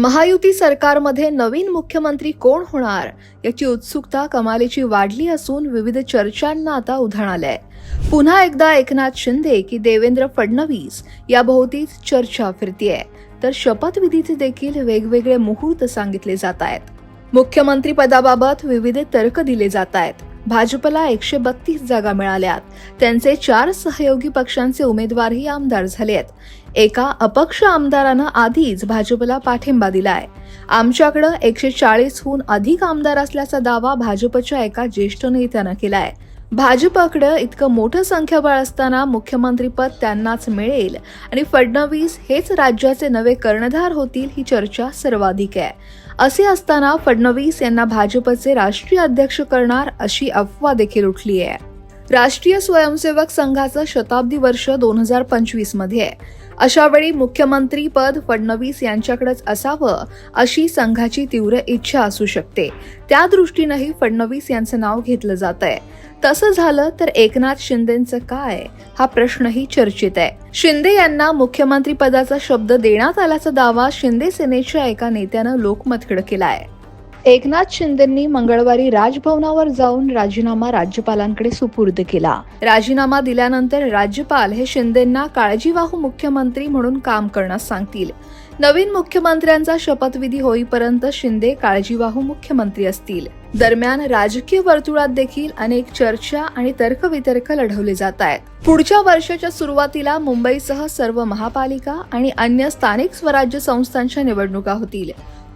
महायुती सरकारमध्ये नवीन मुख्यमंत्री कोण होणार याची उत्सुकता कमालीची वाढली असून विविध चर्चांना आता उधाण आलंय. पुन्हा एकदा एकनाथ शिंदे की देवेंद्र फडणवीस या भोवतीच चर्चा फिरतीये. तर शपथविधीचे देखील वेगवेगळे मुहूर्त सांगितले जात आहेत. मुख्यमंत्री पदाबाबत विविध तर्क दिले जात आहेत. भाजपला एकशे बत्तीस जागा मिळाल्यात. त्यांचे चार सहयोगी पक्षांचे उमेदवारही आमदार झाले आहेत एका अपक्ष आमदारानं आधीच भाजपला पाठिंबा दिलाय. आमच्याकडं एकशे चाळीसहून अधिक आमदार असल्याचा दावा भाजपच्या एका ज्येष्ठ नेत्यानं केलाय. भाजपकडं इतकं मोठं संख्याबळ असताना मुख्यमंत्रीपद त्यांनाच मिळेल आणि फडणवीस हेच राज्याचे नवे कर्णधार होतील ही चर्चा सर्वाधिक आहे. असे असताना फडणवीस यांना भाजपचे राष्ट्रीय अध्यक्ष करणार अशी अफवा देखील उठली आहे. राष्ट्रीय स्वयंसेवक संघाचं शताब्दी वर्ष दोन हजार पंचवीसमध्ये. आहे अशावेळी मुख्यमंत्री पद फडणवीस यांच्याकडेच असावं अशी संघाची तीव्र इच्छा असू शकते. त्या दृष्टीनंही फडणवीस यांचं नाव घेतलं जात आहे तसं झालं तर एकनाथ शिंदेचं काय? हा प्रश्नही चर्चित आहे. शिंदे यांना मुख्यमंत्री पदाचा शब्द देण्यात आल्याचा दावा शिंदे सेनेच्या एका नेत्यानं लोकमतकडे आहे एकनाथ शिंदेंनी मंगळवारी राजभवनावर जाऊन राजीनामा राज्यपालांकडे सुपूर्द केला. राजीनामा दिल्यानंतर राज्यपाल हे शिंदेंना काळजीवाहू मुख्यमंत्री म्हणून काम करण्यास सांगतील. नवीन मुख्यमंत्र्यांचा शपथविधी होईपर्यंत शिंदे काळजीवाहू मुख्यमंत्री असतील. दरम्यान राजकीय वर्तुळात देखील अनेक चर्चा आणि तर्कवितर्क लढवले जात आहेत. पुढच्या वर्षाच्या सुरुवातीला मुंबईसह सर्व महापालिका आणि अन्य स्थानिक स्वराज्य संस्थांच्या निवडणुका होतील.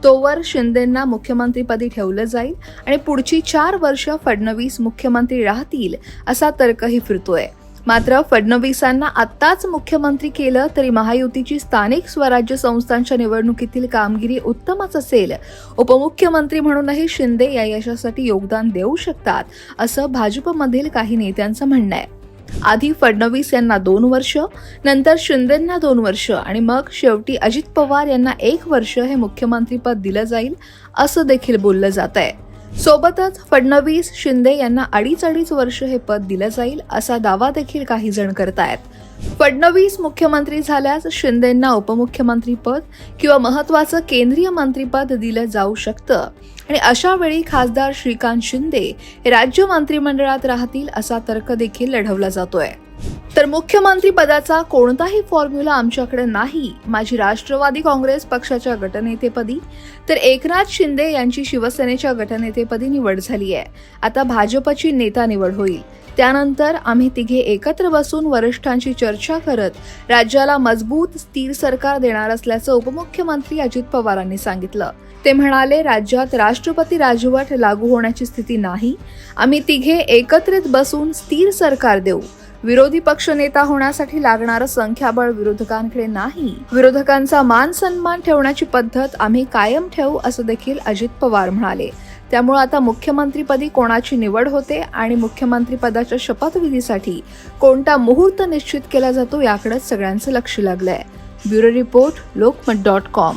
तोवर शिंदेंना मुख्यमंत्रीपदी ठेवलं जाईल आणि पुढची चार वर्ष फडणवीस मुख्यमंत्री राहतील असा तर्कही फिरतोय. मात्र फडणवीसांना आत्ताच मुख्यमंत्री केलं तरी महायुतीची स्थानिक स्वराज्य संस्थांच्या निवडणुकीतील कामगिरी उत्तमच असेल. उपमुख्यमंत्री म्हणूनही शिंदे या यशासाठी योगदान देऊ शकतात असं भाजपमधील काही नेत्यांचं म्हणणं आहे. आधी फडणवीस यांना दोन वर्ष नंतर शिंदेंना दोन वर्ष आणि मग शेवटी अजित पवार यांना एक वर्ष हे मुख्यमंत्रीपद दिलं जाईल असं देखील बोललं जात आहे सोबतच फडणवीस शिंदे यांना अडीच अडीच वर्ष हे पद दिलं जाईल असा दावा देखील काही जण करतायत. फडणवीस मुख्यमंत्री झाल्यास शिंदेंना उपमुख्यमंत्री पद किंवा महत्वाचं केंद्रीय मंत्रीपद दिलं जाऊ शकतं. आणि अशा वेळी खासदार श्रीकांत शिंदे हे राज्य मंत्रिमंडळात राहतील असा तर्क देखील लढवला जातोय. तर मुख्यमंत्री पदाचा कोणताही फॉर्म्युला आमच्याकडे नाही. माझी राष्ट्रवादी काँग्रेस पक्षाच्या गटनेतेपदी. तर एकनाथ शिंदे यांची शिवसेनेच्या गटनेतेपदी निवड झाली आहे. आता भाजपची नेता निवड होईल. त्यानंतर आम्ही तिघे एकत्र बसून वरिष्ठांची चर्चा करत राज्याला मजबूत स्थिर सरकार देणार असल्याचं उपमुख्यमंत्री अजित पवारांनी सांगितलं. ते म्हणाले राज्यात राष्ट्रपती राजवट लागू होण्याची स्थिती नाही. आम्ही तिघे एकत्रित बसून स्थिर सरकार देऊ. विरोधी पक्ष नेता होण्यासाठी लागणारं संख्याबळ विरोधकांकडे नाही. विरोधकांचा मान सन्मान ठेवण्याची पद्धत आम्ही कायम ठेवू असं देखील अजित पवार म्हणाले. त्यामुळे आता मुख्यमंत्रीपदी कोणाची निवड होते आणि मुख्यमंत्रीपदाच्या शपथविधीसाठी कोणता मुहूर्त निश्चित केला जातो याकडे सगळ्यांचं लक्ष लागलंय. Bureau report Lokmat dot com.